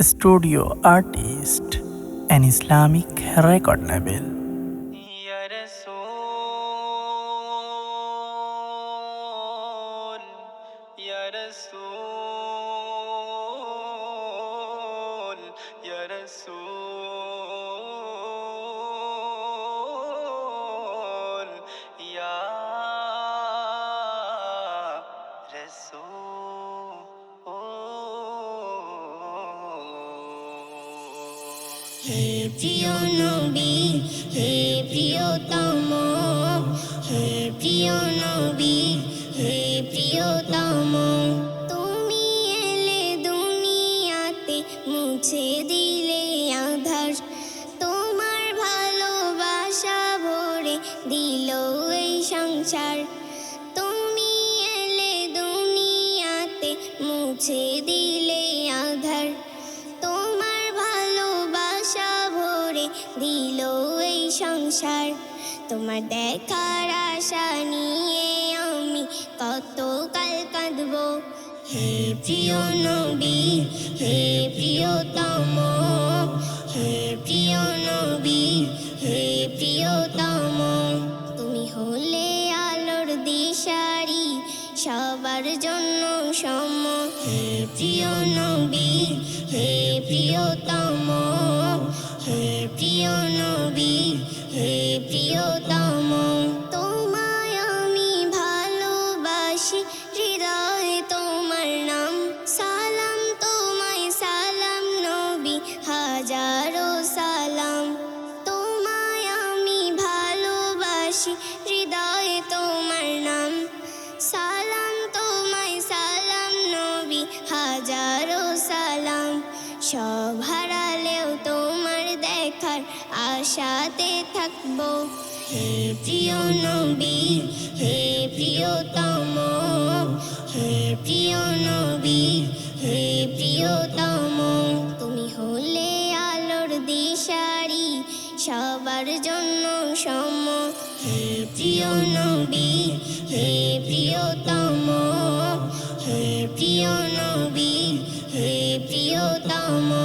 studio artist, an Islamic record label. হে প্রিয় নবী, হে প্রিয়তম প্রিয় নবী, হে প্রিয়তম তুমি। এলে দুনিয়াতে, মুছে দিলে তোমার ভালোবাসা ভরে সংসার। তুমি এলে দুনিয়াতে, মুছে দিলে দিল এই সংসার। তোমার দেখার আশা নিয়ে আমি কত কাল কাঁদব। হে প্রিয় নবী, হে প্রিয়তম, হে প্রিয় নবী, হে প্রিয়তম। তুমি হলে আলোর দিশারি, সবার জন্য সম। হে প্রিয় নবী, হে প্রিয়তম হাজারো সালাম। তোমায় আমি ভালোবাসি, হৃদয়ে তোমার নাম। সালাম তোমায়, সালাম নবী, হাজারো সালাম। সব হারালেও তোমার দেখার আশাতে থাকব। হে প্রিয় নবী, হে প্রিয়তম, হে প্রিয় নবী, হে দিশারি সবার জন্য সম। হে প্রিয় নবী হে প্রিয়তম। হে প্রিয় নবী হে প্রিয়তম।